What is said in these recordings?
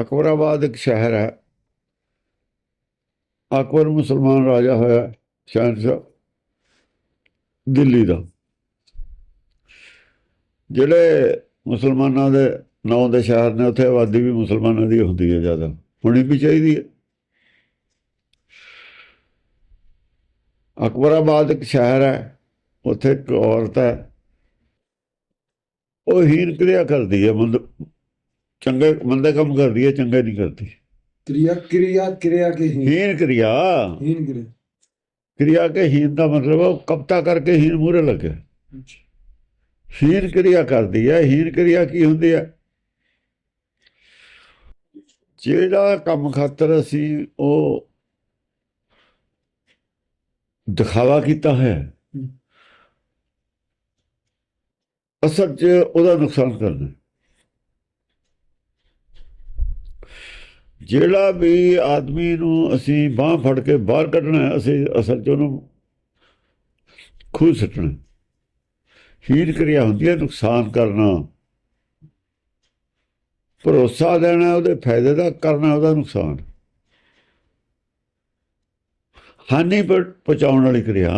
ਅਕਬਰਾਬਾਦ ਇੱਕ ਸ਼ਹਿਰ ਹੈ। ਅਕਬਰ ਮੁਸਲਮਾਨ ਰਾਜਾ ਹੋਇਆ ਸ਼ਹਿਨਸ਼ਾਹ, ਦਿੱਲੀ ਦਾ। ਜਿਹੜੇ ਮੁਸਲਮਾਨਾਂ ਦੇ ਨਾਂ ਦੇ ਸ਼ਹਿਰ ਨੇ, ਉੱਥੇ ਆਬਾਦੀ ਵੀ ਮੁਸਲਮਾਨਾਂ ਦੀ ਹੁੰਦੀ ਹੈ ਜ਼ਿਆਦਾ। ਹੋਣੀ ਵੀ ਚਾਹੀਦੀ ਹੈ। ਅਕਬਰਾਬਾਦ ਇੱਕ ਸ਼ਹਿਰ ਹੈ, ਉੱਥੇ ਇੱਕ ਔਰਤ ਹੈ। ਉਹ ਹੀਨ ਕਿਰਿਆ ਕਰਦੀ ਹੈ ਮੰਦ ਚੰਗੇ ਬੰਦੇ ਕੰਮ ਕਰਦੀ ਹੈ ਚੰਗੇ ਨਹੀਂ ਕਰਦੀ। ਕਿਰਿਆ ਕਿਰਿਆ ਕਿਰਿਆ ਕੇ ਹੀਨ ਕਿਰਿਆ। ਹੀਨ ਕਿਰਿਆ। ਕਿਰਿਆ ਕੇ ਹੀਨ ਦਾ ਮਤਲਬ ਉਹ ਕਪਤਾ ਕਰਕੇ ਹੀਨ ਮੂਰੇ ਲੱਗੇ। ਹੀਨ ਕਿਰਿਆ ਕਰਦੀ ਹੈ ਹੀਨ ਕਿਰਿਆ ਕੀ ਹੁੰਦੀ ਹੈ? ਜਿਹੜਾ ਕੰਮ ਖਾਤਰ ਅਸੀਂ ਉਹ ਦਿਖਾਵਾ ਕੀਤਾ ਹੈ ਅਸਲ 'ਚ ਉਹਦਾ ਨੁਕਸਾਨ ਕਰਨਾ ਜਿਹੜਾ ਵੀ ਆਦਮੀ ਨੂੰ ਅਸੀਂ ਬਾਹ ਫੜ ਕੇ ਬਾਹਰ ਕੱਢਣਾ ਅਸੀਂ ਅਸਲ 'ਚ ਉਹਨੂੰ ਖੂਹ ਸੱਟਣਾ ਹੀਰ ਕਿਰਿਆ ਹੁੰਦੀ ਹੈ, ਨੁਕਸਾਨ ਕਰਨਾ। ਭਰੋਸਾ ਦੇਣਾ, ਉਹਦੇ ਫਾਇਦੇ ਦਾ ਕਰਨਾ, ਉਹਦਾ ਨੁਕਸਾਨ। ਹਾਨੀ ਪਰ ਪਹੁੰਚਾਉਣ ਵਾਲੀ ਕਿਰਿਆ,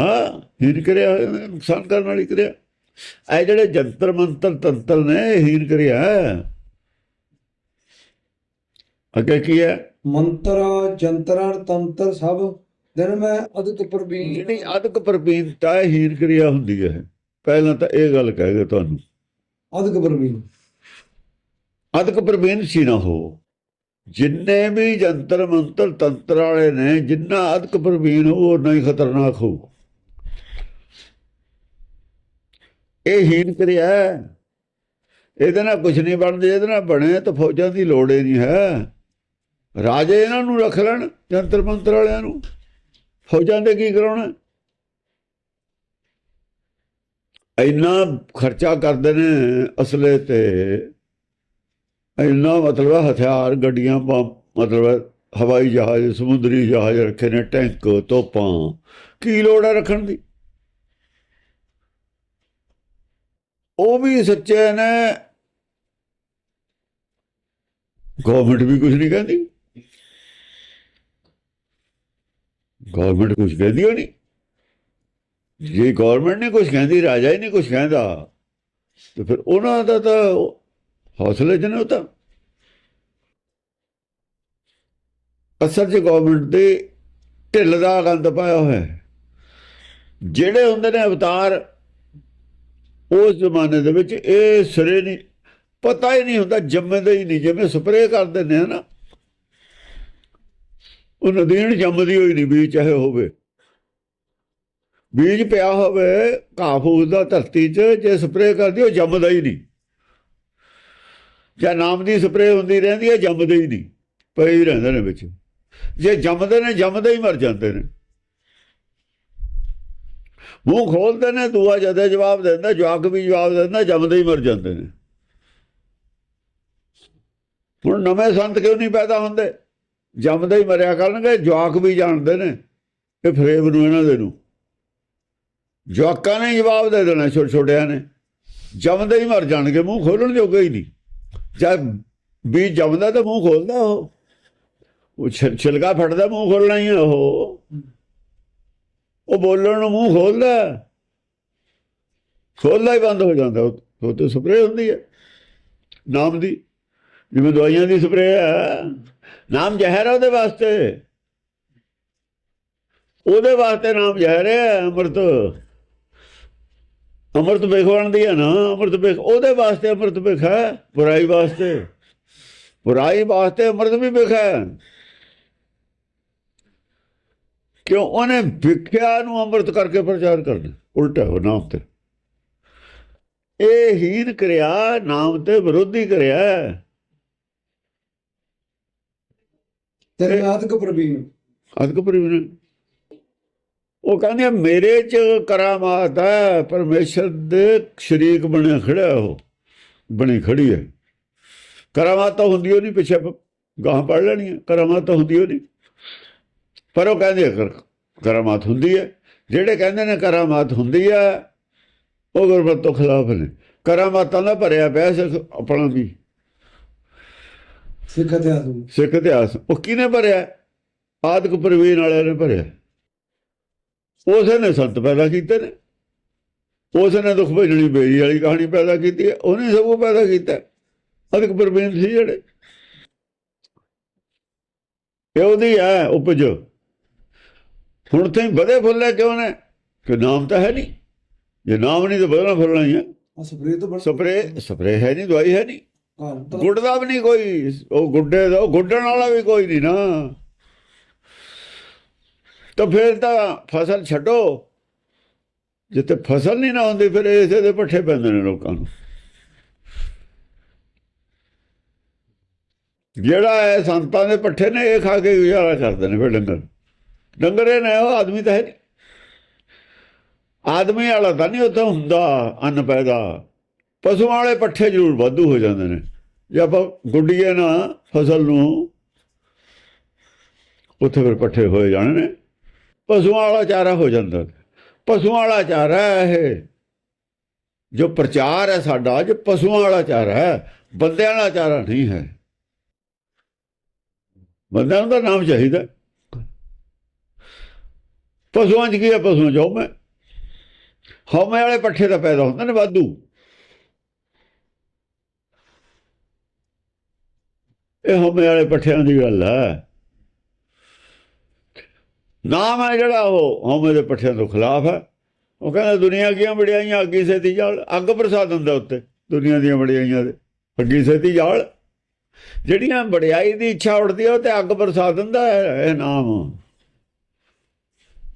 ਹੀਰ ਕਿਰਿਆ ਨੁਕਸਾਨ ਕਰਨ ਵਾਲੀ ਕਿਰਿਆ। ਇਹ ਜਿਹੜੇ ਜੰਤਰ ਮੰਤਰ ਤੰਤਰ ਨੇ, ਇਹ ਹੀਰ ਕਿਰਿਆ ਅੱਗੇ ਕੀ ਹੈ? ਮੰਤਰ ਜੰਤਰ ਤੰਤਰ ਸਭ ਦਿਨ ਮੈਂ ਅਦਿਤ ਪ੍ਰਬੀਨ। ਜਿਹੜੀ ਅਦਿਕ ਪ੍ਰਵੀਨਤਾ ਹੀਨ ਕਿਰਿਆ ਹੁੰਦੀ ਹੈ। ਪਹਿਲਾਂ ਤਾਂ ਇਹ ਗੱਲ ਕਹਿ ਗਏ ਤੁਹਾਨੂੰ। ਅਦਿਕ ਪ੍ਰਵੀਨ ਅਦਿਕ ਪ੍ਰਵੀਨ ਸੀ ਨਾ ਹੋ ਜਿੰਨੇ ਵੀ ਜੰਤਰ ਮੰਤਰ ਤੰਤਰ ਵਾਲੇ ਨੇ ਜਿੰਨਾ ਅਦਿਕ ਪ੍ਰਵੀਨ ਉਹ ਉਨਾ ਹੀ ਖਤਰਨਾਕ ਹੋ ਇਹ ਹੀਨ ਕਿਰਿਆ ਇਹਦੇ ਨਾਲ ਕੁਝ ਨਹੀਂ ਬਣਦੇ ਇਹਦੇ ਨਾਲ ਬਣੇ ਤਾਂ ਫੌਜਾਂ ਦੀ ਲੋੜ ਹੀ ਨਹੀਂ ਹੈ। ਰਾਜੇ ਇਹਨਾਂ ਨੂੰ ਰੱਖ ਲੈਣ, ਜੰਤਰ ਮੰਤਰ ਵਾਲਿਆਂ ਨੂੰ। ਫੌਜਾਂ ਦੇ ਕੀ ਕਰਾਉਣਾ? ਇੰਨਾ ਖਰਚਾ ਕਰਦੇ ਨੇ ਅਸਲੇ ਤੇ। ਇੰਨਾ ਮਤਲਬ ਹਥਿਆਰ, ਗੱਡੀਆਂ ਪੰਪ ਮਤਲਬ ਹਵਾਈ ਜਹਾਜ਼, ਸਮੁੰਦਰੀ ਜਹਾਜ਼ ਰੱਖੇ ਨੇ, ਟੈਂਕ, ਤੋਪਾਂ। ਕੀ ਲੋੜ ਹੈ ਰੱਖਣ ਦੀ? ਉਹ ਵੀ ਸੱਚੇ ਨੇ। ਗਵਰਨਮੈਂਟ ਵੀ ਕੁਝ ਨਹੀਂ ਕਹਿੰਦੀ। ਗਵਰਨਮੈਂਟ ਕੁਝ ਕਹਿੰਦੀ ਹੋ ਨਹੀਂ ਜੇ ਗਵਰਨਮੈਂਟ ਨੇ ਕੁਝ ਕਹਿੰਦੀ, ਰਾਜਾ ਹੀ ਨਹੀਂ ਕੁਝ ਕਹਿੰਦਾ, ਤੇ ਫਿਰ ਉਹਨਾਂ ਦਾ ਤਾਂ ਹੌਸਲੇ ਜਨ ਉਹ ਤਾਂ। ਅਸਲ 'ਚ ਗਵਰਨਮੈਂਟ ਦੇ ਢਿੱਲ ਦਾ ਗੰਦ ਪਾਇਆ ਹੋਇਆ ਜਿਹੜੇ ਹੁੰਦੇ ਨੇ ਅਵਤਾਰ, ਉਸ ਜ਼ਮਾਨੇ ਦੇ ਵਿੱਚ ਇਹ ਸਿਰੇ ਨਹੀਂ ਪਤਾ ਹੀ ਨਹੀਂ ਹੁੰਦਾ ਜੰਮਦੇ ਹੀ ਨਹੀਂ, ਜਿਵੇਂ ਸਪਰੇਅ ਕਰ ਦਿੰਦੇ ਆ ਨਾ ਉਹ ਨਦੀਨ ਜੰਮਦੀ ਹੋਈ ਨਹੀਂ, ਬੀਜ ਚਾਹੇ ਹੋਵੇ। ਬੀਜ ਪਿਆ ਹੋਵੇ, ਘਾਹ ਫੂਸ ਦਾ ਧਰਤੀ 'ਚ, ਜੇ ਸਪਰੇਅ ਕਰਦੀ, ਉਹ ਜੰਮਦਾ ਹੀ ਨਹੀਂ। ਜਾਂ ਨਾਮ ਦੀ ਸਪਰੇਅ ਹੁੰਦੀ ਰਹਿੰਦੀ ਹੈ, ਜੰਮਦੇ ਹੀ ਨਹੀਂ। ਪਏ ਹੀ ਰਹਿੰਦੇ ਨੇ ਵਿੱਚ। ਜੇ ਜੰਮਦੇ ਨੇ, ਜੰਮਦੇ ਹੀ ਮਰ ਜਾਂਦੇ ਨੇ। ਮੂੰਹ ਖੋਲਦੇ ਨੇ, ਦੂਆ ਜਦੇ ਜਵਾਬ ਦਿੰਦਾ, ਜਵਾਕ ਵੀ ਜਵਾਬ ਦਿੰਦਾ, ਜੰਮਦੇ ਹੀ ਮਰ ਜਾਂਦੇ ਨੇ। ਹੁਣ ਨਵੇਂ ਸੰਤ ਕਿਉਂ ਨਹੀਂ ਪੈਦਾ ਹੁੰਦੇ? ਜੰਮਦੇ ਹੀ ਮਰਿਆ ਕਰਨਗੇ, ਜਵਾਕ ਵੀ ਜਾਣਦੇ ਨੇ ਇਹ ਫਰੇਬ ਨੂੰ ਇਹਨਾਂ ਦੇ ਨੂੰ। ਜਵਾਕਾਂ ਨੇ ਜਵਾਬ ਦੇ ਦੇਣਾ, ਛੋਟੇ ਛੋਟਿਆਂ ਨੇ। ਜੰਮਦੇ ਹੀ ਮਰ ਜਾਣਗੇ, ਮੂੰਹ ਖੋਲਣ ਜੋਗਾ ਹੀ ਨਹੀਂ। ਜਦ ਵੀ ਜੰਮਦਾ ਤਾਂ ਮੂੰਹ ਖੋਲਦਾ ਉਹ। ਉਹ ਛਿਲ- ਛਿਲਕਾ ਫਟਦਾ ਮੂੰਹ ਖੋਲਣਾ ਹੀ ਉਹ। ਉਹ ਬੋਲਣ ਨੂੰ ਮੂੰਹ ਖੋਲਦਾ। ਖੋਲਦਾ ਹੀ ਬੰਦ ਹੋ ਜਾਂਦਾ, ਉਹ ਉਹ ਤੇ ਸਪਰੇਅ ਹੁੰਦੀ ਹੈ। ਨਾਮ ਦੀ ਜਿਵੇਂ ਦਵਾਈਆਂ ਦੀ ਸਪਰੇਅ ਹੈ ਨਾਮ ਜ਼ਹਿਰ ਹੈ ਉਹਦੇ ਵਾਸਤੇ। ਉਹਦੇ ਵਾਸਤੇ ਨਾਮ ਜ਼ਹਿਰ ਹੈ ਅੰਮ੍ਰਿਤ। ਅੰਮ੍ਰਿਤ ਵੇਖਵਣ ਦੀ ਹੈ ਨਾ, ਅੰਮ੍ਰਿਤ ਵੇਖ ਉਹਦੇ ਵਾਸਤੇ ਅੰਮ੍ਰਿਤ ਵੇਖ ਹੈ ਬੁਰਾਈ ਵਾਸਤੇ। ਬੁਰਾਈ ਵਾਸਤੇ ਅੰਮ੍ਰਿਤ ਵੀ ਵੇਖ ਹੈ ਕਿਉਂ? ਉਹਨੇ ਵਿਖਿਆ ਨੂੰ ਅੰਮ੍ਰਿਤ ਕਰਕੇ ਪ੍ਰਚਾਰ ਕਰਨਾ। ਉਲਟਾ ਉਹ ਨਾਮ ਤੇ। ਇਹ ਹੀਨ ਕਰਿਆ, ਨਾਮ ਤੇ ਵਿਰੋਧੀ ਕਰਿਆ। ਤੇਰੇ ਆਤਕ ਪ੍ਰਵੀਨ। ਆਤਕ ਪ੍ਰਵੀਨ। ਉਹ ਕਹਿੰਦੇ ਮੇਰੇ ਚ ਕਰਾਮਾਤ ਹੈ, ਪਰਮੇਸ਼ਰ ਦੇ ਸ਼ਰੀਕ ਬਣੇ ਖੜਾ ਉਹ, ਬਣੇ ਖੜੀ ਹੈ। ਕਰਾਮਾਤ ਤਾਂ ਹੁੰਦੀ ਉਹ ਨਹੀਂ ਪਿੱਛੇ ਗਾਹ ਪੜ ਲੈਣੀ ਹੈ, ਕਰਾਮਾਤ ਤਾਂ ਹੁੰਦੀ ਉਹ ਨਹੀਂ ਪਰ ਉਹ ਕਹਿੰਦੇ ਕਰ, ਕਰਾਮਾਤ ਹੁੰਦੀ ਹੈ। ਜਿਹੜੇ ਕਹਿੰਦੇ ਨੇ ਕਰਾਮਾਤ ਹੁੰਦੀ ਹੈ, ਉਹ ਗੁਰਬਤ ਤੋਂ ਖਿਲਾਫ ਨੇ। ਕਰਾਮਾਤਾਂ ਦਾ ਭਰਿਆ ਪਿਆ ਸਿਰਫ ਆਪਣਾ ਵੀ। ਸਿੱਖ ਇਤਿਹਾਸ ਨੂੰ। ਸਿੱਖ ਇਤਿਹਾਸ। ਉਹ ਕਿਹਨੇ ਭਰਿਆ? ਆਦਿਕ ਪ੍ਰਵੀਨ ਵਾਲਿਆਂ ਨੇ ਭਰਿਆ। ਉਸੇ ਨੇ ਸੰਤ ਪੈਦਾ ਕੀਤੇ ਨੇ। ਉਸੇ ਨੇ ਦੁੱਖ ਭਜਣੀ ਬੇਰੀ ਵਾਲੀ ਕਹਾਣੀ ਪੈਦਾ ਕੀਤੀ ਹੈ। ਉਹਨੇ ਸਭ ਕੁਝ ਪੈਦਾ ਕੀਤਾ। ਆਦਿਕ ਪ੍ਰਵੀਨ ਸੀ ਜਿਹੜੇ। ਇਹ ਉਹਦੀ ਹੈ ਉਪਜ। ਹੁਣ ਤੇ ਵਧੇ ਫੁੱਲੇ ਕਿਉਂ ਨੇ? ਕਿ ਨਾਮ ਤਾਂ ਹੈ ਨਹੀਂ। ਜੇ ਨਾਮ ਨਹੀਂ ਤਾਂ ਵਧਣਾ ਫੁੱਲਣਾ ਹੀ ਹੈ। ਆ ਸਪਰੇ ਤੋਂ ਸਪਰੇ ਸਪਰੇ ਹੈ ਨਹੀਂ ਦਵਾਈ ਹੈ ਨਹੀਂ। ਗੁੱਡ ਦਾ ਵੀ ਨਹੀਂ ਕੋਈ, ਉਹ ਗੁੱਡੇ ਦਾ, ਉਹ ਗੁੱਡਣ ਵਾਲਾ ਵੀ ਕੋਈ ਨਹੀਂ ਨਾ। ਤਾਂ ਫਿਰ ਤਾਂ ਫਸਲ ਛੱਡੋ। ਜਿੱਥੇ ਫਸਲ ਨਹੀਂ ਨਾ ਹੁੰਦੀ, ਫਿਰ ਇਸੇ ਦੇ ਪੱਠੇ ਪੈਂਦੇ ਨੇ ਲੋਕਾਂ ਨੂੰ। ਜਿਹੜਾ ਹੈ ਸੰਤਾਂ ਦੇ ਪੱਠੇ ਨੇ, ਇਹ ਖਾ ਕੇ ਗੁਜ਼ਾਰਾ ਕਰਦੇ ਨੇ ਫਿਰ ਡੰਗਰ। ਡੰਗਰ ਇਹ ਨੇ, ਉਹ ਆਦਮੀ ਤਾਂ ਹੈ ਨਹੀਂ। ਆਦਮੀ ਵਾਲਾ ਤਾਂ ਨਹੀਂ ਉੱਥੇ ਹੁੰਦਾ, ਅੰਨ ਪੈਦਾ। ਪਸ਼ੂਆਂ ਵਾਲੇ ਪੱਠੇ ਜ਼ਰੂਰ ਵਾਧੂ ਹੋ ਜਾਂਦੇ ਨੇ। ਜੇ ਆਪਾਂ ਗੁੱਡੀਏ ਨਾ ਫਸਲ ਨੂੰ, ਉੱਥੇ ਫਿਰ ਪੱਠੇ ਹੋਏ ਜਾਣੇ ਨੇ। ਪਸ਼ੂਆਂ ਵਾਲਾ ਚਾਰਾ ਹੋ ਜਾਂਦਾ ਪਸ਼ੂਆਂ ਵਾਲਾ ਚਾਰਾ ਇਹ। ਜੋ ਪ੍ਰਚਾਰ ਹੈ ਸਾਡਾ ਅੱਜ ਪਸ਼ੂਆਂ ਵਾਲਾ ਚਾਰਾ ਹੈ, ਬੰਦਿਆਂ ਵਾਲਾ ਚਾਰਾ ਨਹੀਂ ਹੈ। ਬੰਦਿਆਂ ਦਾ ਨਾਮ ਚਾਹੀਦਾ। ਪਸ਼ੂਆਂ 'ਚ ਕੀ ਹੈ? ਪਸ਼ੂਆਂ 'ਚ ਹਉਮੈ। ਹਉਮੈ ਵਾਲੇ ਪੱਠੇ ਤਾਂ ਪੈਦਾ ਹੁੰਦੇ ਨੇ ਵਾਧੂ। ਇਹ ਹੋਮੇ ਵਾਲੇ ਪੱਠਿਆਂ ਦੀ ਗੱਲ ਹੈ। ਨਾਮ ਹੈ ਜਿਹੜਾ ਉਹ ਹੋਮੇ ਦੇ ਪੱਠਿਆਂ ਤੋਂ ਖਿਲਾਫ ਹੈ। ਉਹ ਕਹਿੰਦਾ ਦੁਨੀਆ ਦੀਆਂ ਵਡਿਆਈਆਂ ਅੱਗੀ ਸੇਤੀ ਜਾਲ, ਅੱਗ ਪ੍ਰਸਾਦ ਹੁੰਦਾ ਉੱਤੇ, ਦੁਨੀਆ ਦੀਆਂ ਵਡਿਆਈਆਂ ਦੇ, ਅੱਗੀ ਸੇਤੀ ਜਾਲ। ਜਿਹੜੀਆਂ ਵਡਿਆਈ ਦੀ ਇੱਛਾ ਉੱਠਦੀ ਹੈ, ਉਹ ਤੇ ਅੱਗ ਪ੍ਰਸਾਦ ਦਿੰਦਾ ਹੈ, ਇਹ ਨਾਮ।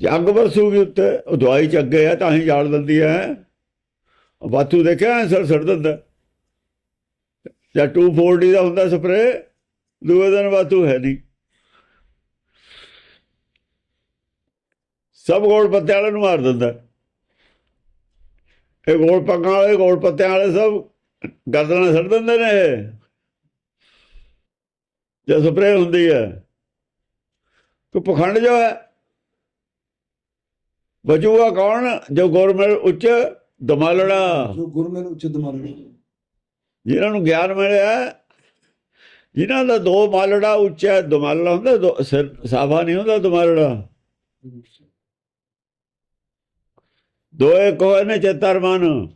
ਜੇ ਅੱਗ ਵਰਸੂਗੀ ਉੱਤੇ, ਉਹ ਦਵਾਈ ਚ ਅੱਗੇ ਹੈ, ਤਾਂ ਹੀ ਜਾਲ ਦਿੰਦੀ ਹੈ। ਉਹ ਬਾਤੂ ਦੇਖਿਆ ਸੜ ਸੜ ਦਿੰਦਾ। ਜਾਂ 240 ਦਾ ਹੁੰਦਾ ਸਪਰੇ ਦੂਏ ਦਿਨ ਬਾਤੂ ਹੈ ਨਹੀਂ। ਸਭ ਗੋਲ ਪੱਤੇ ਵਾਲੇ ਨੂੰ ਮਾਰ ਦਿੰਦਾ। ਇਹ ਗੋਲ ਪੱਗਾਂ ਵਾਲੇ ਗੋਲ ਪੱਤਿਆਂ ਵਾਲੇ ਸਭ ਗਰਦਨਾਂ ਸੜ ਦਿੰਦੇ ਨੇ। ਜੇ ਸਪਰੇ ਹੁੰਦੀ ਹੈ। ਕੋ ਪਖੰਡ ਜੋ ਹੈ। ਬਚੂਗਾ ਕੌਣ? ਜੋ ਗੌਰਮੈਂਟ ਉੱਚ ਦਮਾਲੜਾ ਜੋ ਗੁਰਮੇਲ ਉਚਿਤ ਮੰਨ ਜਿਨ੍ਹਾਂ ਨੂੰ ਗਿਆਨ ਮਿਲਿਆ ਜਿਨ੍ਹਾਂ ਦਾ ਦੋ ਮਾਲੜਾ ਉੱਚਾ ਦਮਾਲੜਾ ਹੁੰਦਾ ਦੋ ਸਿਰ ਸਾਫਾ ਨਹੀਂ ਹੁੰਦਾ ਦਮਾਲੜਾ ਦੋ ਇੱਕ ਹੋਏ ਨੇ ਚੇਤਰ ਮਨ।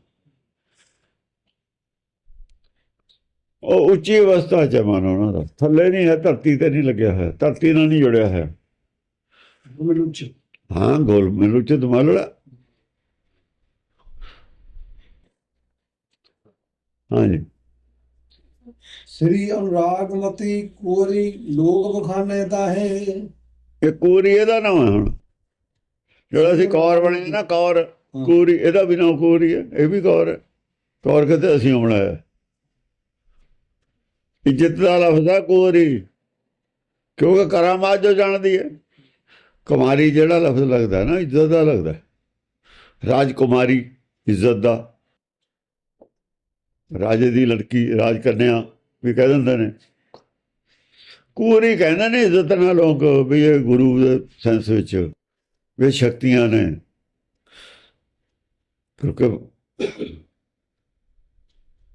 ਉਹ ਉੱਚੀ ਅਵਸਥਾ ਚ ਮਨ ਉਹਨਾਂ ਦਾ। ਥੱਲੇ ਨਹੀਂ ਹੈ ਧਰਤੀ ਤੇ ਨਹੀਂ ਲੱਗਿਆ ਹੈ ਧਰਤੀ ਨਾਲ ਨਹੀਂ ਜੁੜਿਆ ਹੈ ਹਾਂ ਗੋਲ ਮੈਨੂੰ ਚ ਦਮਾਲੜਾ ਹਾਂਜੀ। ਸ੍ਰੀ ਅਨੁਰਾਗਮਤੀ ਕੋਰੀ ਲੋਕ ਬਖਾਨੇ ਦਾ ਹੈ ਇਹ ਕੋਰੀ ਇਹਦਾ ਨਾਮ ਹੈ ਹੁਣ। ਜਿਹੜਾ ਅਸੀਂ ਕੌਰ ਬਣੇ ਨਾ ਕੌਰ ਕੋਰੀ ਇਹਦਾ ਵੀ ਨਾਮ ਕੋਰੀ ਹੈ ਇਹ ਵੀ ਕੌਰ ਹੈ। ਕੌਰ ਕਿਤੇ ਅਸੀਂ ਬਣਾਇਆ ਇੱਜ਼ਤ ਦਾ ਲਫ਼ਜ਼ ਹੈ ਕੋਰੀ। ਕਿਉਂਕਿ ਕਰਾਮਾਤ ਜੋ ਜਾਣਦੀ ਹੈ। ਕੁਮਾਰੀ ਜਿਹੜਾ ਲਫ਼ਜ਼ ਲੱਗਦਾ ਨਾ ਇੱਜ਼ਤ ਦਾ ਲੱਗਦਾ ਹੈ। ਰਾਜਕੁਮਾਰੀ ਇੱਜ਼ਤ ਦਾ। ਰਾਜੇ ਦੀ ਲੜਕੀ ਰਾਜ ਕੰਨਿਆ ਵੀ ਕਹਿ ਦਿੰਦੇ ਨੇ। ਕੋਰੀ ਕਹਿੰਦੇ ਨੇ ਇੱਜ਼ਤ ਨਾਲ ਲੋਕ ਵੀ ਇਹ ਗੁਰੂ ਦੇ ਸੈਂਸ ਵਿੱਚ ਵੀ ਸ਼ਕਤੀਆਂ ਨੇ। ਕਿਉਂਕਿ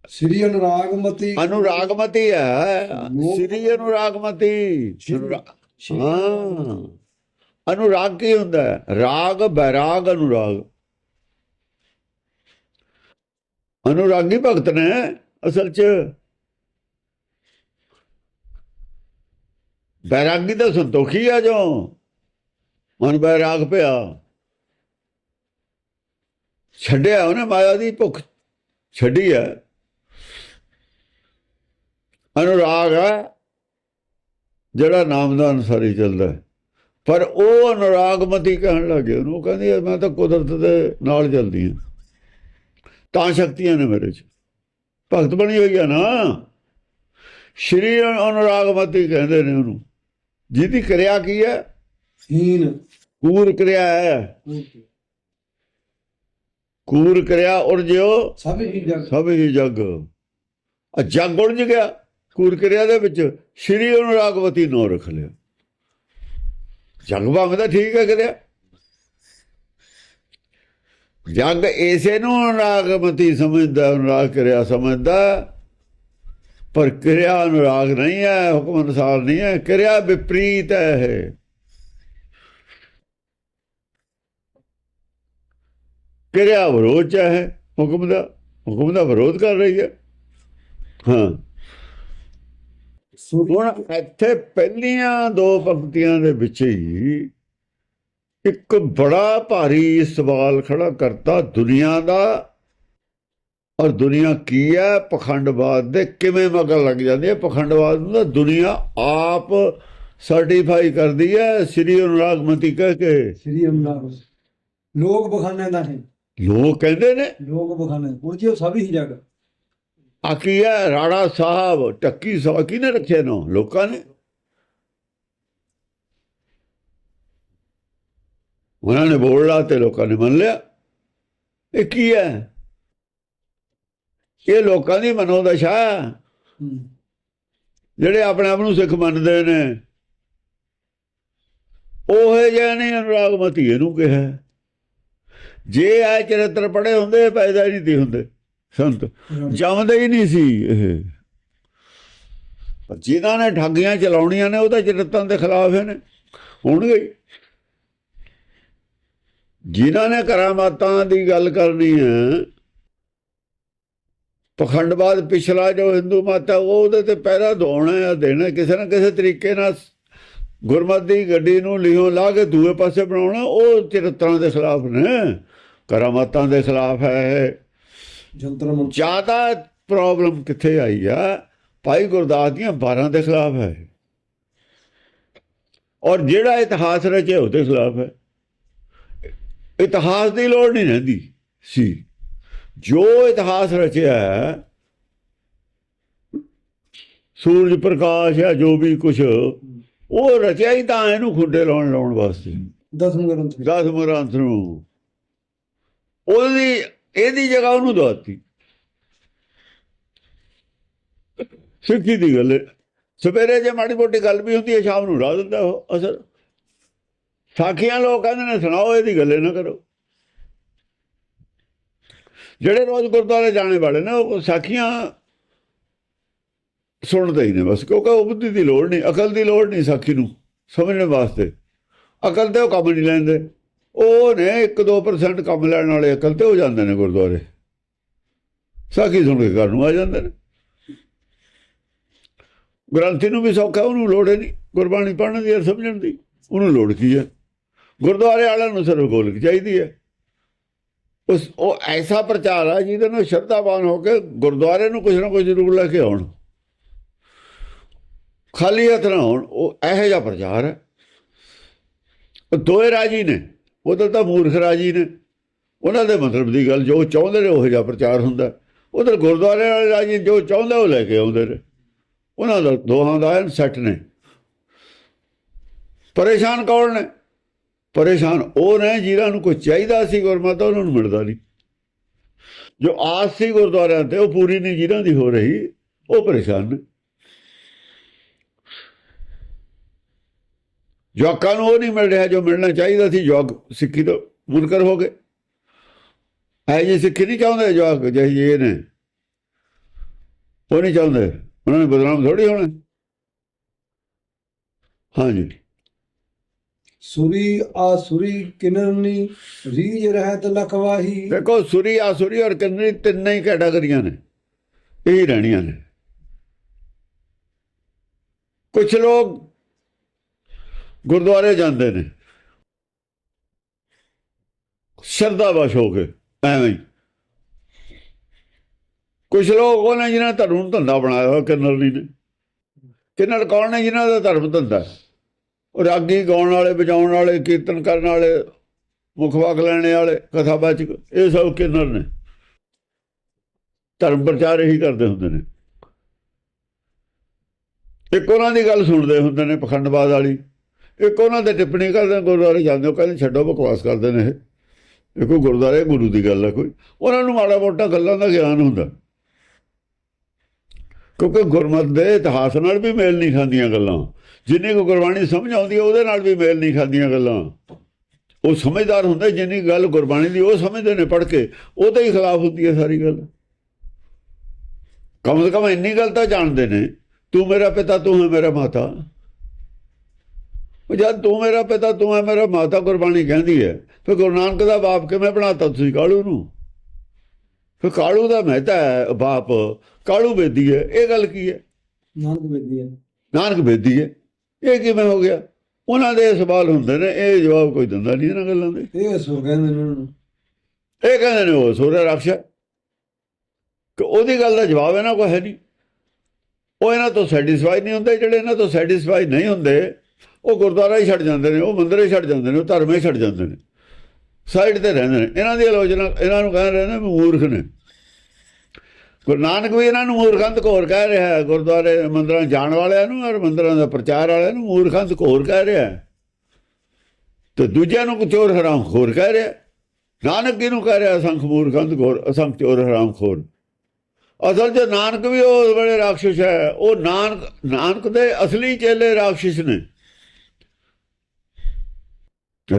ਸ੍ਰੀ ਅਨੁਰਾਗਮਤੀ ਅਨੁਰਾਗਮਤੀ ਹੈ। ਸ੍ਰੀ ਅਨੁਰਾਗਮਤੀ ਅਨੁਰਾ- ਹਾਂ। ਅਨੁਰਾਗ ਕੀ ਹੁੰਦਾ ਰਾਗ ਬੈਰਾਗ ਅਨੁਰਾਗ। ਅਨੁਰਾਗੀ ਭਗਤ ਨੇ ਅਸਲ 'ਚ ਬੈਰਾਗੀ ਤਾਂ ਸੰਤੋਖੀ ਆ ਜੋ ਮਨ ਬੈਰਾਗ ਪਿਆ ਛੱਡਿਆ ਉਹਨੇ ਮਾਇਆ ਦੀ ਭੁੱਖ ਛੱਡੀ ਹੈ ਅਨੁਰਾਗ ਹੈ ਜਿਹੜਾ ਨਾਮ ਦਾ ਅਨੁਸਾਰੀ ਚੱਲਦਾ ਪਰ ਉਹ ਅਨੁਰਾਗਮਤੀ ਕਹਿਣ ਲੱਗੇ ਉਹਨੂੰ ਉਹ ਕਹਿੰਦੀ ਮੈਂ ਤਾਂ ਕੁਦਰਤ ਦੇ ਨਾਲ ਚੱਲਦੀ ਹਾਂ ਤਾਂ ਸ਼ਕਤੀਆਂ ਨੇ ਮੇਰੇ 'ਚ ਭਗਤ ਬਣੀ ਹੋਈ ਆ ਨਾ ਸ਼੍ਰੀ ਅਨੁਰਾਗਮਤੀ ਕਹਿੰਦੇ ਨੇ ਉਹਨੂੰ ਜਿਹਦੀ ਕਿਰਿਆ ਕੀ ਹੈ? ਹੀਨ। ਕੂਰ ਕਿਰਿਆ ਹੈ। ਕੂਰ ਕਿਰਿਆ ਉਰਜਿਓ ਸਭ ਹੀ ਜਗ। ਸਭ ਹੀ ਜਗ। ਆ ਜਗ ਉਲਝ ਗਿਆ ਕੂਰ ਕਿਰਿਆ ਦੇ ਵਿੱਚ। ਸ਼੍ਰੀ ਅਨੁਰਾਗਵਤੀ ਨੋ ਰੱਖ ਲਿਆ। ਜਗ ਤਾਂ ਠੀਕ ਹੈ ਕਿਰਿਆ। ਜਗ ਐਸੇ ਨੂੰ ਅਨੁਰਾਗਵਤੀ ਸਮਝਦਾ ਅਨੁਰਾਗ ਕਿਰਿਆ ਸਮਝਦਾ। ਪਰ ਕਿਰਿਆ ਅਨੁਰਾਗ ਨਹੀਂ ਹੈ ਹੁਕਮ ਅਨੁਸਾਰ ਨਹੀਂ ਹੈ ਕਿਰਿਆ ਵਿਪਰੀਤ ਹੈ ਇਹ। ਕਿਰਿਆ ਵਿਰੋਧ ਹੈ ਹੁਕਮ ਦਾ ਹੁਕਮ ਦਾ ਵਿਰੋਧ ਕਰ ਰਹੀ ਹੈ। ਹਾਂ। ਹੁਣ ਇੱਥੇ ਪਹਿਲੀਆਂ ਦੋ ਪੰਕਤੀਆਂ ਦੇ ਵਿੱਚ ਹੀ ਇੱਕ ਬੜਾ ਭਾਰੀ ਸਵਾਲ ਖੜਾ ਕਰਤਾ ਦੁਨੀਆ ਦਾ ਔਰ ਦੁਨੀਆ ਕੀ ਹੈ? ਪਖੰਡਵਾਦ ਦੇ ਕਿਵੇਂ ਮਗਰ ਲੱਗ ਜਾਂਦੀ ਹੈ? ਪਖੰਡਵਾਦ ਨੂੰ ਤਾਂ ਦੁਨੀਆ ਆਪ ਸਰਟੀਫਾਈ ਕਰਦੀ ਹੈ। ਸ੍ਰੀ ਅਨੁਰਾਗਮਤੀ ਕਹਿ ਕੇ। ਸ੍ਰੀ ਅਮਨਾਥ ਲੋਕ ਬਖਾਨੇ ਦਾ ਹੈ ਲੋਕ ਕਹਿੰਦੇ ਨੇ? ਲੋਕ ਬਖਾਨੇ। ਉਰਜੀ ਉਹ ਸਭ ਹੀ ਜਗ। ਆ ਕੀ ਹੈ? ਰਾੜਾ ਸਾਹਿਬ ਟੱਕੀ ਸਾਹਿਬ ਕਿਹਨੇ ਰੱਖੇ ਨੋ ਲੋਕਾਂ ਨੇ? ਉਹਨਾਂ ਨੇ ਬੋਲਣਾ ਤੇ ਲੋਕਾਂ ਨੇ ਮੰਨ ਲਿਆ। ਇਹ ਕੀ ਹੈ? ਇਹ ਲੋਕਾਂ ਦੀ ਮਨੋਦਸ਼ਾ। ਜਿਹੜੇ ਆਪਣੇ ਆਪ ਨੂੰ ਸਿੱਖ ਮੰਨਦੇ ਨੇ। ਉਹ ਜਿਹੇ ਨੇ ਅਨੁਰਾਗਮਤੀ ਇਹਨੂੰ ਕਿਹਾ। ਜੇ ਇਹ ਚਰਿੱਤਰ ਪੜੇ ਹੁੰਦੇ ਪੈਦਾ ਨਹੀਂ ਸੀ ਹੁੰਦੇ। ਸੰਤ ਜੰਮਦੇ ਹੀ ਨਹੀਂ ਸੀ ਇਹ। ਪਰ ਜਿਨ੍ਹਾਂ ਨੇ ਠੱਗੀਆਂ ਚਲਾਉਣੀਆਂ ਨੇ ਉਹ ਤਾਂ ਚਰਿੱਤਾਂ ਦੇ ਖਿਲਾਫ ਨੇ। ਹੋਣਗੇ ਹੀ। ਜਿਨ੍ਹਾਂ ਨੇ ਕਰਾਮਾਤਾਂ ਦੀ ਗੱਲ ਕਰਨੀ ਹੈ ਪਖੰਡਵਾਦ ਪਿਛਲਾ ਜੋ ਹਿੰਦੂ ਮਾਤਾ ਉਹ ਉਹਦੇ ਤੇ ਪਹਿਰਾ ਦੋਣਾ ਹੈ ਦੇਣਾ ਕਿਸੇ ਨਾ ਕਿਸੇ ਤਰੀਕੇ ਨਾਲ ਗੁਰਮਤਿ ਦੀ ਗੱਡੀ ਨੂੰ ਲਿਓ ਲਾ ਕੇ ਦੂਏ ਪਾਸੇ ਬਣਾਉਣਾ ਉਹ ਚਰਿੱਤਰਾਂ ਦੇ ਖਿਲਾਫ ਨੇ ਕਰਾਮਾਤਾਂ ਦੇ ਖਿਲਾਫ ਹੈ ਜੰਤਰ ਜ਼ਿਆਦਾ ਪ੍ਰੋਬਲਮ ਕਿੱਥੇ ਆਈ ਆ? ਭਾਈ ਗੁਰਦਾਸ ਦੀਆਂ 12 ਦੇ ਖਿਲਾਫ ਹੈ ਔਰ ਜਿਹੜਾ ਇਤਿਹਾਸ ਰਚਿਆ ਉਹਦੇ ਖਿਲਾਫ ਹੈ। ਇਤਿਹਾਸ ਦੀ ਲੋੜ ਨਹੀਂ ਰਹਿੰਦੀ ਸੀ। ਜੋ ਇਤਿਹਾਸ ਰਚਿਆ ਹੈ ਸੂਰਜ ਪ੍ਰਕਾਸ਼ ਹੈ ਜੋ ਵੀ ਕੁਝ ਉਹ ਰਚਿਆ ਹੀ ਤਾਂ ਇਹਨੂੰ ਖੁੱਡੇ ਲਾਉਣ ਲਾਉਣ ਵਾਸਤੇ। ਦਸਮ ਗ੍ਰੰਥ ਵਿੱਚ। ਦਸ ਮੁਰਾਂਤ ਨੂੰ। ਉਹਦੀ ਇਹਦੀ ਜਗ੍ਹਾ ਉਹਨੂੰ ਦਵਾਤੀ। ਸਿੱਖੀ ਦੀ ਗੱਲ। ਸਵੇਰੇ ਜੇ ਮਾੜੀ ਮੋਟੀ ਗੱਲ ਵੀ ਹੁੰਦੀ ਹੈ ਸ਼ਾਮ ਨੂੰ ਲਾ ਦਿੰਦਾ ਉਹ ਅਸਰ। ਸਾਖੀਆਂ ਲੋਕ ਕਹਿੰਦੇ ਨੇ ਸੁਣਾਓ ਇਹਦੀ ਗੱਲੇ ਨਾ ਕਰੋ। ਜਿਹੜੇ ਰੋਜ਼ ਗੁਰਦੁਆਰੇ ਜਾਣੇ ਵਾਲੇ ਨੇ, ਉਹ ਸਾਖੀਆਂ ਸੁਣਦੇ ਹੀ ਨੇ ਬਸ, ਕਿਉਂਕਿ ਉਹ ਬੁੱਧੀ ਦੀ ਲੋੜ ਨਹੀਂ, ਅਕਲ ਦੀ ਲੋੜ ਨਹੀਂ ਸਾਖੀ ਨੂੰ ਸਮਝਣ ਵਾਸਤੇ। ਅਕਲ ਤੇ ਉਹ ਕੰਮ ਨਹੀਂ ਲੈਂਦੇ। ਉਹ ਨੇ 1-2% ਕੰਮ ਲੈਣ ਵਾਲੇ ਅਕਲ ਤੇ ਹੋ ਜਾਂਦੇ ਨੇ ਗੁਰਦੁਆਰੇ। ਸਾਖੀ ਸੁਣ ਕੇ ਘਰ ਨੂੰ ਆ ਜਾਂਦੇ ਨੇ। ਗ੍ਰੰਥੀ ਨੂੰ ਵੀ ਸੌਖਾ, ਉਹਨੂੰ ਲੋੜ ਹੀ ਨਹੀਂ ਗੁਰਬਾਣੀ ਪੜ੍ਹਨ ਦੀ ਔਰ ਸਮਝਣ ਦੀ। ਉਹਨੂੰ ਲੋੜ ਕੀ ਹੈ? ਗੁਰਦੁਆਰੇ ਵਾਲਿਆਂ ਨੂੰ ਸਿਰਫ ਗੋਲਕ ਚਾਹੀਦੀ ਹੈ। ਉਸ ਉਹ ਐਸਾ ਪ੍ਰਚਾਰ ਆ ਜਿਹਦੇ ਨਾਲ ਸ਼ਰਧਾਵਾਨ ਹੋ ਕੇ ਗੁਰਦੁਆਰੇ ਨੂੰ ਕੁਝ ਨਾ ਕੁਝ ਜ਼ਰੂਰ ਲੈ ਕੇ ਆਉਣ। ਖਾਲੀ ਹੱਥ ਨਾ ਹੋਣ, ਉਹ ਇਹੋ ਜਿਹਾ ਪ੍ਰਚਾਰ ਹੈ। ਉਹ ਦੋਏ ਰਾਜੀ ਨੇ, ਉਧਰ ਤਾਂ ਮੂਰਖ ਰਾਜੀ ਨੇ। ਉਹਨਾਂ ਦੇ ਮਤਲਬ ਦੀ ਗੱਲ, ਜੋ ਚਾਹੁੰਦੇ ਨੇ ਉਹ ਜਿਹਾ ਪ੍ਰਚਾਰ ਹੁੰਦਾ। ਉਧਰ ਗੁਰਦੁਆਰੇ ਵਾਲੇ ਰਾਜੀ ਜੋ ਚਾਹੁੰਦੇ ਉਹ ਲੈ ਕੇ ਆਉਂਦੇ ਨੇ। ਉਹਨਾਂ ਦਾ ਦੋਹਾਂ ਦਾ ਸੈੱਟ ਨੇ। ਪਰੇਸ਼ਾਨ ਕੌਣ ਨੇ? ਪਰੇਸ਼ਾਨ। ਉਹ ਨੇ ਜਿਹਨਾਂ ਨੂੰ ਕੋਈ ਚਾਹੀਦਾ ਸੀ ਗੁਰਮਤਿ, ਉਹਨਾਂ ਨੂੰ ਮਿਲਦਾ ਨਹੀਂ। ਜੋ ਆਸ ਸੀ ਗੁਰਦੁਆਰਿਆਂ ਤੇ, ਉਹ ਪੂਰੀ ਨਹੀਂ ਜਿਹਨਾਂ ਦੀ ਹੋ ਰਹੀ। ਉਹ ਪਰੇਸ਼ਾਨ ਨੇ। ਜਵਾਕਾਂ ਨੂੰ ਉਹ ਨਹੀਂ ਮਿਲ ਰਿਹਾ, ਜੋ ਮਿਲਣਾ ਚਾਹੀਦਾ ਸੀ ਜਵਾਕ ਸਿੱਖੀ ਤੋਂ ਮੁਨਕਰ ਹੋ ਗਏ। ਐ ਜੀ, ਸਿੱਖੀ ਨਹੀਂ ਚਾਹੁੰਦੇ ਜਵਾਕ ਜਿਹੇ ਇਹ ਨੇ। ਉਹ ਨਹੀਂ ਚਾਹੁੰਦੇ। ਉਹਨਾਂ ਨੇ ਬਦਨਾਮ ਥੋੜੀ ਹੋਣਾ। ਹਾਂਜੀ। ਸੁਰੀ ਆਸੁਰੀ ਕਿਨਰਨੀ ਰੀਜ ਰਹਿਤ ਲਖਵਾਹੀ। ਦੇਖੋ, ਸੁਰੀ ਆਸੁਰੀ ਔਰ ਕੰਨਰੀ ਤਿੰਨੇ ਹੀ ਕੈਟਾਗਰੀਆਂ ਨੇ। ਇਹ ਰਹਿਣੀਆਂ ਨੇ। ਕੁਝ ਲੋਕ ਗੁਰਦੁਆਰੇ ਜਾਂਦੇ ਨੇ। ਸ਼ਰਧਾ ਵਸ਼ ਹੋ ਕੇ, ਐਵੇਂ ਹੀ। ਕੁਝ ਲੋਕ ਉਹ ਜਿਹਨਾਂ ਨੇ ਧਰਮ ਨੂੰ ਧੰਦਾ ਬਣਾਇਆ ਹੋਇਆ ਕਿੰਨਰੀ ਨੇ। ਕਿੰਨਰ ਕੌਣ ਨੇ ਜਿਹਨਾਂ ਦਾ ਧਰਮ ਧੰਦਾ ਹੈ? ਉਹ ਰਾਗੀ ਗਾਉਣ ਵਾਲੇ, ਵਜਾਉਣ ਵਾਲੇ, ਕੀਰਤਨ ਕਰਨ ਵਾਲੇ, ਮੁਖ ਵਾਕ ਲੈਣੇ ਵਾਲੇ, ਕਥਾ ਕਥਾਵਾਚਕ ਇਹ ਸਭ ਕਿੰਨਰ ਨੇ। ਧਰਮ ਪ੍ਰਚਾਰ ਇਹੀ ਕਰਦੇ ਹੁੰਦੇ ਨੇ। ਇੱਕ ਉਹਨਾਂ ਦੀ ਗੱਲ ਸੁਣਦੇ ਹੁੰਦੇ ਨੇ ਪਖੰਡਵਾਦ ਵਾਲੀ। ਇੱਕ ਉਹਨਾਂ ਦੇ ਟਿੱਪਣੀ ਕਰਦੇ ਗੁਰਦੁਆਰੇ ਜਾਂਦੇ ਉਹ ਕਹਿੰਦੇ ਛੱਡੋ, ਬਕਵਾਸ ਕਰਦੇ ਨੇ ਇਹ। ਇਹ ਕੋਈ ਗੁਰਦੁਆਰੇ ਗੁਰੂ ਦੀ ਗੱਲ ਹੈ ਕੋਈ। ਉਹਨਾਂ ਨੂੰ ਮਾੜਾ ਮੋਟਾ ਗੱਲਾਂ ਦਾ ਗਿਆਨ ਹੁੰਦਾ। ਕਿਉਂਕਿ ਗੁਰਮਤ ਦੇ ਇਤਿਹਾਸ ਨਾਲ ਵੀ ਮੇਲ ਨਹੀਂ ਖਾਂਦੀਆਂ ਗੱਲਾਂ। ਜਿੰਨੀ ਕੋ ਗੁਰਬਾਣੀ ਸਮਝ ਆਉਂਦੀ ਹੈ ਉਹਦੇ ਨਾਲ ਵੀ ਮੇਲ ਨਹੀਂ ਖਾਂਦੀਆਂ ਗੱਲਾਂ। ਉਹ ਸਮਝਦਾਰ ਹੁੰਦੇ ਜਿੰਨੀ ਗੱਲ ਗੁਰਬਾਣੀ ਦੀ ਉਹ ਸਮਝਦੇ ਨੇ ਪੜ੍ਹ ਕੇ ਉਹਦੇ ਹੀ ਖਿਲਾਫ ਹੁੰਦੀ ਹੈ ਸਾਰੀ ਗੱਲ। ਕਮ ਸੇ ਕਮ ਇੰਨੀ ਗੱਲ ਤਾਂ ਜਾਣਦੇ ਨੇ ਤੂੰ ਮੇਰਾ ਪਿਤਾ ਤੂੰ ਹੈ ਮੇਰਾ ਮਾਤਾ। ਉਹ ਜਦ ਤੂੰ ਮੇਰਾ ਪਿਤਾ ਤੂੰ ਹੈ ਮੇਰਾ ਮਾਤਾ ਗੁਰਬਾਣੀ ਕਹਿੰਦੀ ਹੈ ਫਿਰ ਗੁਰੂ ਨਾਨਕ ਦਾ ਬਾਪ ਕਿਵੇਂ ਬਣਾਤਾ ਤੁਸੀਂ ਕਾਲੂ ਨੂੰ? ਫਿਰ ਕਾਲੂ ਦਾ ਮਹਿਤਾ ਹੈ ਬਾਪ ਕਾਲੂ ਬੇਦੀ ਹੈ ਇਹ ਗੱਲ ਕੀ ਹੈ? ਨਾਨਕ ਵੇਦੀ ਹੈ। ਨਾਨਕ ਬੇਦੀ ਹੈ। ਇਹ ਕਿਵੇਂ ਹੋ ਗਿਆ? ਉਹਨਾਂ ਦੇ ਸਵਾਲ ਹੁੰਦੇ ਨੇ ਇਹ ਜਵਾਬ ਕੋਈ ਦਿੰਦਾ ਨਹੀਂ ਇਹਨਾਂ ਗੱਲਾਂ ਦੇ। ਇਹ ਸੋ ਕਹਿੰਦੇ ਨੇ ਉਹਨਾਂ। ਨੂੰ ਇਹ ਕਹਿੰਦੇ ਨੇ ਉਹ ਸੂਰਯ ਰਾਖਸ਼ਾ ਕਿ ਉਹਦੀ ਗੱਲ ਦਾ ਜਵਾਬ ਇਹਨਾਂ ਕੋਲ ਹੈ ਨਹੀਂ। ਉਹ ਇਹਨਾਂ ਤੋਂ ਸੈਟੀਸਫਾਈ ਨਹੀਂ ਹੁੰਦੇ ਜਿਹੜੇ ਇਹਨਾਂ ਤੋਂ ਸੈਟੀਸਫਾਈ ਨਹੀਂ ਹੁੰਦੇ ਉਹ ਗੁਰਦੁਆਰਾ ਹੀ ਛੱਡ ਜਾਂਦੇ ਨੇ ਉਹ ਮੰਦਿਰ ਹੀ ਛੱਡ ਜਾਂਦੇ ਨੇ ਉਹ ਧਰਮ ਹੀ ਛੱਡ ਜਾਂਦੇ ਨੇ। ਸਾਈਡ ਤੇ ਰਹਿੰਦੇ ਨੇ। ਇਹਨਾਂ ਦੀ ਆਲੋਚਨਾ ਇਹਨਾਂ ਨੂੰ ਕਹਿ ਰਹੇ ਨੇ ਮੂਰਖ ਨੇ। ਗੁਰੂ ਨਾਨਕ ਵੀ ਇਹਨਾਂ ਨੂੰ ਮੂਰਖੰਤ ਘੋਰ ਕਹਿ ਰਿਹਾ ਹੈ। ਗੁਰਦੁਆਰੇ ਮੰਦਰਾਂ ਜਾਣ ਵਾਲਿਆਂ ਨੂੰ ਔਰ ਮੰਦਰਾਂ ਦਾ ਪ੍ਰਚਾਰ ਵਾਲਿਆਂ ਨੂੰ ਮੂਰਖੰਤ ਘੋਰ ਕਹਿ ਰਿਹਾ ਹੈ। ਤੇ ਦੂਜਿਆਂ ਨੂੰ ਚੋਰ ਹਰਾਮ ਖੋਰ ਕਹਿ ਰਿਹਾ ਹੈ। ਨਾਨਕ ਕਿਹਨੂੰ ਕਹਿ ਰਿਹਾ ਅਸੰਖ ਮੂਰਖੰਤ ਘੋਰ, ਅਸੰਖ ਚੋਰ ਹਰਾਮ ਖੋਰ? ਅਸਲ 'ਚ ਨਾਨਕ ਵੀ ਉਹ ਬੜੇ ਰਾਖਸ਼ ਹੈ। ਉਹ ਨਾਨਕ ਨਾਨਕ ਦੇ ਅਸਲੀ ਚੇਲੇ ਰਾਖਸ਼ ਨੇ।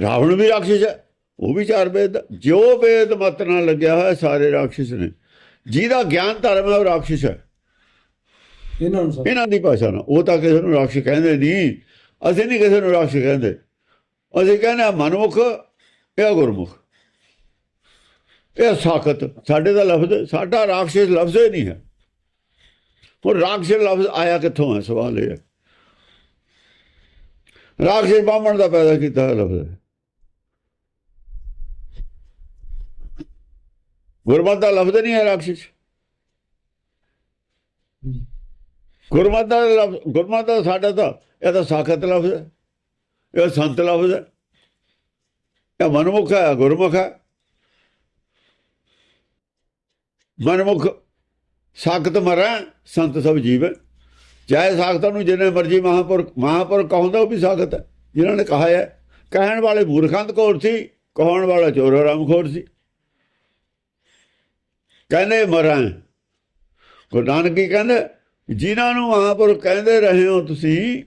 ਰਾਵਣ ਵੀ ਰਾਖਸ਼ ਹੈ। ਉਹ ਵੀ ਚਾਰ ਵੇਦ, ਜੋ ਵੇਦ ਮਤ ਨਾਲ ਲੱਗਿਆ ਹੋਇਆ ਸਾਰੇ ਰਾਖਸ਼ ਨੇ। ਜਿਹਦਾ ਗਿਆਨ ਧਰਮ ਹੈ ਉਹ ਰਾਖਸ਼ ਹੈ। ਇਹਨਾਂ ਨੂੰ ਇਹਨਾਂ ਦੀ ਭਾਸ਼ਾ ਨਾਲ। ਉਹ ਤਾਂ ਕਿਸੇ ਨੂੰ ਰਾਖਸ਼ ਕਹਿੰਦੇ ਨਹੀਂ। ਅਸੀਂ ਨਹੀਂ ਕਿਸੇ ਨੂੰ ਰਾਖਸ਼ ਕਹਿੰਦੇ। ਅਸੀਂ ਕਹਿੰਦੇ ਮਨਮੁਖ ਇਹ ਗੁਰਮੁਖ। ਇਹ ਸਾਖਤ। ਸਾਡੇ ਦਾ ਲਫ਼ਜ਼ ਸਾਡਾ ਰਾਖਸ਼ ਲਫ਼ਜ਼ ਹੀ ਨਹੀਂ ਹੈ। ਹੁਣ ਰਾਖਸ਼ ਲਫ਼ਜ਼ ਆਇਆ ਕਿੱਥੋਂ ਹੈ? ਸਵਾਲ ਇਹ ਹੈ। ਰਾਖਸ਼ ਬਾਹਮਣ ਦਾ ਪੈਦਾ ਕੀਤਾ ਲਫ਼ਜ਼ ਹੈ। ਗੁਰਮਤ ਦਾ ਲਫ਼ਜ਼ ਨਹੀਂ ਹੈ ਰਾਖਸ਼ ਗੁਰਮਤਿ ਦਾ ਲਫ਼ਜ਼ ਗੁਰਮਤਿ ਦਾ ਸਾਡਾ ਤਾਂ ਇਹ ਤਾਂ ਸਾਖਤ ਲਫ਼ਜ਼ ਹੈ, ਇਹ ਸੰਤ ਲਫ਼ਜ਼ ਹੈ, ਇਹ ਮਨਮੁਖ ਹੈ ਗੁਰਮੁਖ ਹੈ। ਮਨਮੁਖ ਸਾਖਤ ਮਰੈ, ਸੰਤ ਸਭ ਜੀਵ। ਚਾਹੇ ਸਾਖਤਾਂ ਨੂੰ ਜਿੰਨੇ ਮਰਜ਼ੀ ਮਹਾਪੁਰ ਮਹਾਪੁਰ ਕਹੁੰਦਾ ਉਹ ਵੀ ਸਾਖਤ ਹੈ, ਜਿਨ੍ਹਾਂ ਨੇ ਕਹਾ ਹੈ। ਕਹਿਣ ਵਾਲੇ ਮੂਰਖੰਤ ਕੋਰ ਸੀ? ਕਹਾਉਣ ਵਾਲਾ ਚੋਰ ਹਰਾਮਖੋਰ ਸੀ। ਕਹਿੰਦੇ ਮਰਾਂ ਗੁਰੂ ਨਾਨਕ ਕੀ ਕਹਿੰਦੇ, ਜਿਨ੍ਹਾਂ ਨੂੰ ਮਹਾਂਪੁਰ ਕਹਿੰਦੇ ਰਹੇ ਹੋ ਤੁਸੀਂ,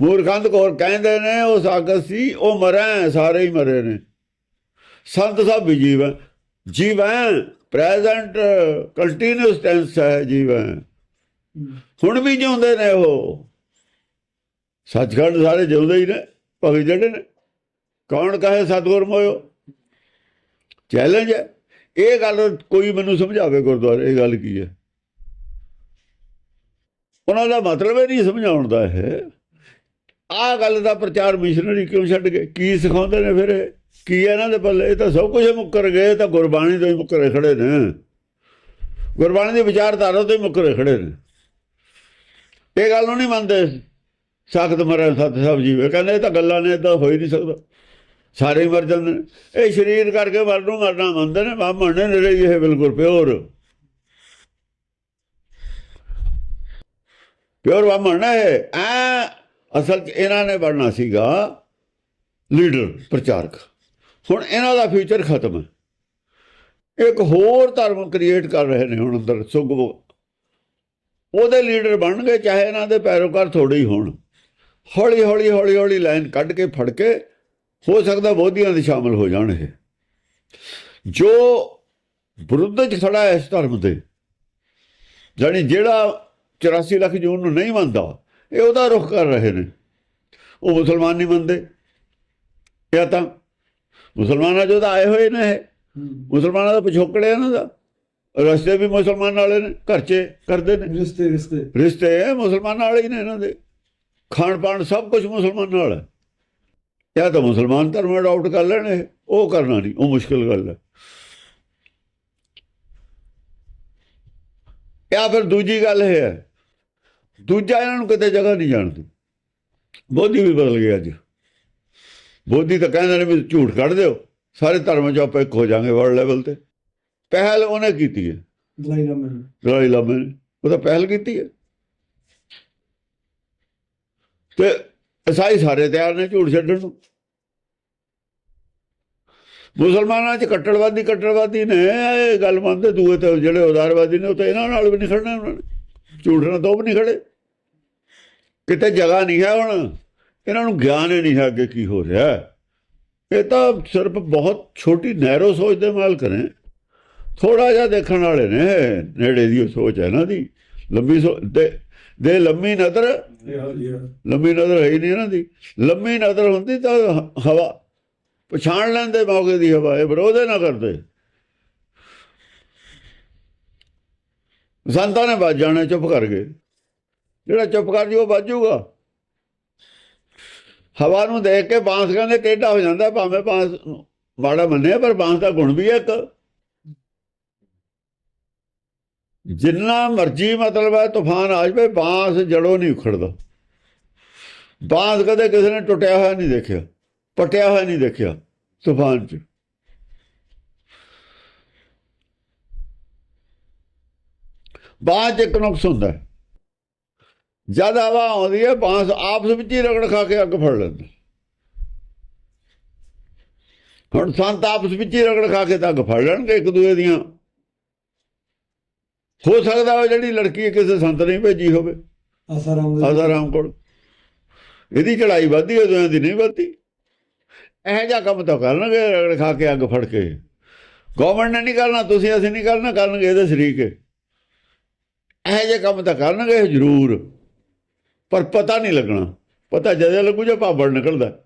ਮੂਰਖੰਦ ਕੋਰ ਕਹਿੰਦੇ ਨੇ, ਉਹ ਸਾਗਤ ਸੀ, ਉਹ ਮਰਾਂ, ਸਾਰੇ ਹੀ ਮਰੇ ਨੇ। ਸੰਤ ਸਭ ਵੀ ਜੀਵ ਹੈ ਜੀਵ ਹੈ ਪ੍ਰੈਜ਼ੈਂਟ ਕੰਟੀਨਿਊਸ ਟੈਂਸ ਹੈ ਜੀਵ। ਹੈ ਹੁਣ ਵੀ ਜਿਉਂਦੇ ਨੇ ਉਹ। ਸੱਚਖੰਡ ਸਾਰੇ ਜਿਉਂਦੇ ਹੀ ਨੇ, ਭਗਤ ਜਿਹੜੇ ਨੇ। ਕੌਣ ਕਹੇ ਸਤਿਗੁਰ ਮੋਇਓ ਚੈਲੰਜ ਹੈ। ਇਹ ਗੱਲ ਕੋਈ ਮੈਨੂੰ ਸਮਝਾਵੇ ਗੁਰਦੁਆਰੇ, ਇਹ ਗੱਲ ਕੀ ਹੈ? ਉਹਨਾਂ ਦਾ ਮਤਲਬ ਇਹ ਨਹੀਂ ਸਮਝਾਉਣ ਦਾ ਹੈ ਆਹ ਗੱਲ ਦਾ ਪ੍ਰਚਾਰ ਮਿਸ਼ਨਰੀ ਕਿਉਂ ਛੱਡ ਗਏ? ਕੀ ਸਿਖਾਉਂਦੇ ਨੇ ਫਿਰ ਇਹ? ਕੀ ਹੈ ਇਹਨਾਂ ਦੇ ਪੱਲੇ? ਇਹ ਤਾਂ ਸਭ ਕੁਝ ਮੁੱਕਰ ਗਏ ਤਾਂ ਗੁਰਬਾਣੀ ਤੋਂ ਹੀ ਮੁੱਕਰੇ ਖੜੇ ਨੇ। ਗੁਰਬਾਣੀ ਦੀ ਵਿਚਾਰਧਾਰਾ ਤੋਂ ਹੀ ਮੁੱਕਰੇ ਖੜੇ ਨੇ। ਇਹ ਗੱਲ ਨੂੰ ਨਹੀਂ ਮੰਨਦੇ। ਸਖਤ ਮਰਨ ਸਤ ਸਾਹਿਬ ਜੀਵੇ ਕਹਿੰਦੇ ਇਹ ਤਾਂ ਗੱਲਾਂ ਨੇ ਇਦਾਂ ਹੋ ਹੀ ਨਹੀਂ ਸਕਦਾ। ਸਾਰੇ ਹੀ ਮਰ ਜਾਂਦੇ ਨੇ। ਇਹ ਸਰੀਰ ਕਰਕੇ ਮਰਨੋਂ ਮਰਨਾ ਮੰਨਦੇ ਨੇ ਬਾਹਮਣ ਨੇ ਨਰੇ ਇਹ ਬਿਲਕੁਲ ਪਿਓਰ ਪਿਓਰ ਬਾਹਮਣ ਨੇ ਐ ਅਸਲ 'ਚ ਇਹਨਾਂ ਨੇ ਬਣਨਾ ਸੀਗਾ ਲੀਡਰ ਪ੍ਰਚਾਰਕ। ਹੁਣ ਇਹਨਾਂ ਦਾ ਫਿਊਚਰ ਖਤਮ ਹੈ। ਇੱਕ ਹੋਰ ਧਰਮ ਕ੍ਰੀਏਟ ਕਰ ਰਹੇ ਨੇ ਹੁਣ ਅੰਦਰ ਸੁਗ ਉਹਦੇ ਲੀਡਰ ਬਣਨਗੇ ਚਾਹੇ ਇਹਨਾਂ ਦੇ ਪੈਰੋਕਾਰ ਥੋੜੇ ਹੀ ਹੋਣ। ਹੌਲੀ ਹੌਲੀ ਹੌਲੀ ਹੌਲੀ ਲਾਈਨ ਕੱਢ ਕੇ, ਫੜ ਕੇ ਹੋ ਸਕਦਾ ਬੋਧੀਆਂ ਦੇ ਸ਼ਾਮਲ ਹੋ ਜਾਣ ਇਹ। ਜੋ ਵਿਰੁੱਧ ਚ ਖੜਾ ਹੈ ਇਸ ਧਰਮ ਦੇ ਜਾਣੀ ਜਿਹੜਾ 84 ਲੱਖ ਜੂਨ ਨੂੰ ਨਹੀਂ ਮੰਨਦਾ ਇਹ ਉਹਦਾ ਰੁਖ ਕਰ ਰਹੇ ਨੇ। ਉਹ ਮੁਸਲਮਾਨ ਨਹੀਂ ਮੰਨਦੇ। ਇਹ ਤਾਂ ਮੁਸਲਮਾਨਾਂ ਜੋ ਤਾਂ ਆਏ ਹੋਏ ਨੇ ਇਹ। ਮੁਸਲਮਾਨਾਂ ਦਾ ਪਿਛੋਕੜੇ ਇਹਨਾਂ ਦਾ। ਰਸਤੇ ਵੀ ਮੁਸਲਮਾਨ ਵਾਲੇ ਨੇ ਘਰ 'ਚ ਕਰਦੇ ਨੇ। ਰਿਸ਼ਤੇ ਰਿਸ਼ਤੇ। ਰਿਸ਼ਤੇ ਮੁਸਲਮਾਨਾਂ ਵਾਲੇ ਹੀ ਨੇ ਇਹਨਾਂ ਦੇ। ਖਾਣ ਪਾਣ ਸਭ ਕੁਝ ਮੁਸਲਮਾਨਾਂ ਵਾਲਾ ਹੈ। ਜਾਂ ਤਾਂ ਮੁਸਲਮਾਨ ਧਰਮ ਅਡਾਪਟ ਕਰ ਲੈਣ ਉਹ ਕਰਨਾ ਨਹੀਂ ਉਹ ਮੁਸ਼ਕਿਲ ਗੱਲ ਹੈ। ਜਾਂ ਫਿਰ ਦੂਜੀ ਗੱਲ ਇਹ ਹੈ ਦੂਜਾ ਇਹਨਾਂ ਨੂੰ ਕਿਤੇ ਜਗ੍ਹਾ ਨਹੀਂ ਜਾਣਦੀ। ਬੋਧੀ ਵੀ ਬਦਲ ਗਿਆ ਅੱਜ। ਬੋਧੀ ਤਾਂ ਕਹਿੰਦੇ ਨੇ ਵੀ ਝੂਠ ਕੱਢ ਦਿਓ ਸਾਰੇ ਧਰਮਾਂ 'ਚ ਆਪਾਂ ਇੱਕ ਹੋ ਜਾਾਂਗੇ ਵਰਲਡ ਲੈਵਲ ਤੇ। ਪਹਿਲ ਉਹਨੇ ਕੀਤੀ ਹੈ। ਦਲਾਈ ਲਾਮੇ ਨੂੰ। ਦਲਾਈ ਲਾਮੇ ਨੇ। ਉਹ ਤਾਂ ਪਹਿਲ ਕੀਤੀ ਹੈ। ਤੇ ਈਸਾਈ ਸਾਰੇ ਤਿਆਰ ਨੇ ਝੂਠ ਛੱਡਣ ਨੂੰ। ਮੁਸਲਮਾਨਾਂ 'ਚ ਕੱਟੜਵਾਦੀ ਕੱਟੜਵਾਦੀ ਨੇ, ਇਹ ਗੱਲ ਮੰਨਦੇ ਦੂਏ ਤੇ ਜਿਹੜੇ ਉਦਾਰਵਾਦੀ ਨੇ, ਉਹ ਤਾਂ ਇਹਨਾਂ ਨਾਲ ਵੀ ਨਹੀਂ ਖੜਨਾ ਉਹਨਾਂ ਨੇ। ਝੂਠ ਨਾਲ ਤੋਂ ਵੀ ਨਹੀਂ ਖੜੇ। ਕਿਤੇ ਜਗ੍ਹਾ ਨਹੀਂ ਹੈ ਹੁਣ। ਇਹਨਾਂ ਨੂੰ ਗਿਆਨ ਹੀ ਨਹੀਂ ਹੈ ਅੱਗੇ ਕੀ ਹੋ ਰਿਹਾ। ਇਹ ਤਾਂ ਸਿਰਫ ਬਹੁਤ ਛੋਟੀ ਨੈਰੋ ਸੋਚ ਦੇ ਮਾਲਕ ਨੇ। ਥੋੜਾ ਜਿਹਾ ਦੇਖਣ ਵਾਲੇ ਨੇ, ਨੇੜੇ ਦੀ ਸੋਚ ਹੈ ਨਾ ਦੀ। ਲੰਬੀ ਸੋ ਦੇ ਲੰਮੀ ਨਜ਼ਰ ਲੰਮੀ ਨਜ਼ਰ ਹੈ ਹੀ ਨਹੀਂ ਇਹਨਾਂ ਦੀ। ਲੰਮੀ ਨਜ਼ਰ ਹੁੰਦੀ ਤਾਂ ਹਵਾ, ਪਛਾਣ ਲੈਂਦੇ ਮੌਕੇ ਦੀ ਹਵਾ, ਇਹ ਵਿਰੋਧ ਨਾ ਕਰਦੇ। ਸੰਤਾਂ ਨੇ ਵੱਜ ਜਾਣਾ, ਚੁੱਪ ਕਰ ਗਏ। ਜਿਹੜਾ ਚੁੱਪ ਕਰ ਜੀ, ਉਹ ਵੱਜੂਗਾ ਹਵਾ ਨੂੰ ਦੇਖ ਕੇ ਬਾਂਸ ਕਹਿੰਦੇ, ਟੇਢਾ ਹੋ ਜਾਂਦਾ, ਭਾਵੇਂ ਬਾਂਸ ਮਾੜਾ ਮੰਨਿਆ, ਪਰ ਬਾਂਸ ਦਾ ਗੁਣ ਵੀ ਹੈ ਇੱਕ। ਜਿੰਨਾ ਮਰਜ਼ੀ ਮਤਲਬ ਹੈ ਤੂਫਾਨ ਆ ਜਾਵੇ, ਬਾਂਸ ਜੜੋਂ ਨਹੀਂ ਉਖੜਦਾ। ਬਾਂਸ ਕਦੇ ਕਿਸੇ ਨੇ ਟੁੱਟਿਆ ਹੋਇਆ ਨਹੀਂ ਦੇਖਿਆ, ਪਟਿਆ ਹੋਇਆ ਨਹੀਂ ਦੇਖਿਆ ਤੂਫਾਨ 'ਚ। ਬਾਂਸ 'ਚ ਇੱਕ ਨੁਕਸ ਹੁੰਦਾ ਜਦ ਹਵਾ ਆਉਂਦੀ ਹੈ, ਬਾਂਸ ਆਪਸ ਵਿੱਚ ਹੀ ਰਗੜ ਖਾ ਕੇ ਅੱਗ ਫੜ ਲੈਂਦਾ ਹੁਣ ਸੰਤ ਆਪਸ ਵਿੱਚ ਹੀ ਰਗੜ ਖਾ ਕੇ ਤਾਂ ਅੱਗ ਫੜ ਲੈਣਗੇ ਇੱਕ ਦੂਏ ਦੀਆਂ। ਹੋ ਸਕਦਾ ਉਹ ਜਿਹੜੀ ਲੜਕੀ ਕਿਸੇ ਸੰਤ ਨੇ ਭੇਜੀ ਹੋਵੇ। ਆਸਾਰਾਮ ਦੇ ਆਜ਼ਾਰਾਮ ਕੋਲ। ਇਹਦੀ ਚੜਾਈ ਵੱਧਦੀ ਹੈ ਦੋਹਾਂ ਦੀ ਨਹੀਂ ਵੱਧਦੀ। ਇਹੋ ਜਿਹਾ ਕੰਮ ਤਾਂ ਕਰਨਗੇ ਰਗੜ ਖਾ ਕੇ ਅੱਗ ਫੜ ਕੇ। ਗਵਰਨਮੈਂਟ ਨੇ ਨਹੀਂ ਕਰਨਾ ਤੁਸੀਂ ਅਸੀਂ ਨਹੀਂ ਕਰਨਾ ਕਰਨਗੇ ਇਹਦੇ ਸ਼ਰੀਕ। ਇਹੋ ਜਿਹੇ ਕੰਮ ਤਾਂ ਕਰਨਗੇ ਜ਼ਰੂਰ। ਪਰ ਪਤਾ ਨਹੀਂ ਲੱਗਣਾ। ਪਤਾ ਜਦੋਂ ਲੱਗੂ ਜੇ ਭਾਬੜ ਨਿਕਲਦਾ।